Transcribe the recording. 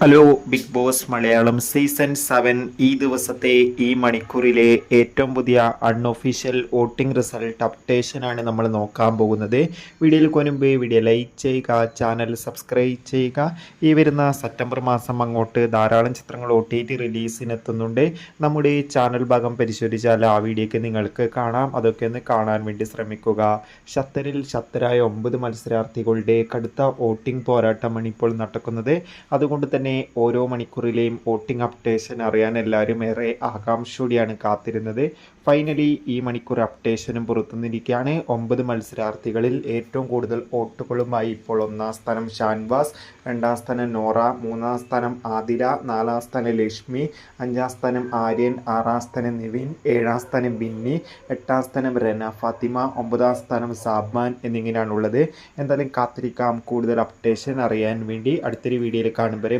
Hello big boss Malayalam season seven ഈ ദിവസത്തെ ഈ മണിക്കൂറിലെ ഏറ്റവും പുതിയ അൺഒഫീഷ്യൽ വോട്ടിംഗ് റിസൾട്ട് അപ്ഡേഷനാണ് നമ്മൾ നോക്കാൻ പോകുന്നത്. വീഡിയോയിൽ കൊനുമ്പ് വീഡിയോ ലൈക്ക് ചെയ്യുക ചാനൽ സബ്സ്ക്രൈബ് ചെയ്യുക. ഈ വരുന്ന സെപ്റ്റംബർ മാസം അങ്ങോട്ട് ധാരാളം ചിത്രങ്ങൾ ഒ ടി ടി റിലീസിനെത്തുന്നുണ്ട്. നമ്മുടെ ചാനൽ ഭാഗം പരിശോധിച്ചാൽ ആ വീഡിയോക്ക് നിങ്ങൾക്ക് കാണാം. അതൊക്കെ ഒന്ന് കാണാൻ വേണ്ടി ശ്രമിക്കുക. ഷത്തറിൽ ഷത്തരായ ഒമ്പത് മത്സരാർത്ഥികളുടെ കടുത്ത വോട്ടിംഗ് പോരാട്ടമാണ് ഇപ്പോൾ നടക്കുന്നത്. അതുകൊണ്ട് തന്നെ ഓരോ മണിക്കൂറിലെയും വോട്ടിംഗ് അപ്ഡേഷൻ അറിയാൻ എല്ലാവരും ഏറെ ആകാംക്ഷയോടെയാണ് കാത്തിരുന്നത്. ഫൈനലി ഈ മണിക്കൂർ അപ്ഡേഷനും പുറത്തുനിന്നിരിക്കുകയാണ്. ഒമ്പത് മത്സരാർത്ഥികളിൽ ഏറ്റവും കൂടുതൽ വോട്ടുകളുമായി ഇപ്പോൾ ഒന്നാം സ്ഥാനം ഷാൻവാസ് രണ്ടാം സ്ഥാനം നോറ മൂന്നാം സ്ഥാനം ആതിര നാലാം സ്ഥാനം ലക്ഷ്മി അഞ്ചാം സ്ഥാനം ആര്യൻ ആറാം സ്ഥാനം നിവിൻ ഏഴാം സ്ഥാനം ബിന്നി എട്ടാം സ്ഥാനം റെന ഫാത്തിമ ഒമ്പതാം സ്ഥാനം സാബ്മാൻ എന്നിങ്ങനെയാണുള്ളത്. എന്തായാലും കാത്തിരിക്കാം. കൂടുതൽ അപ്ഡേഷൻ അറിയാൻ വേണ്ടി അടുത്തൊരു വീഡിയോയിൽ കാണും വരെ.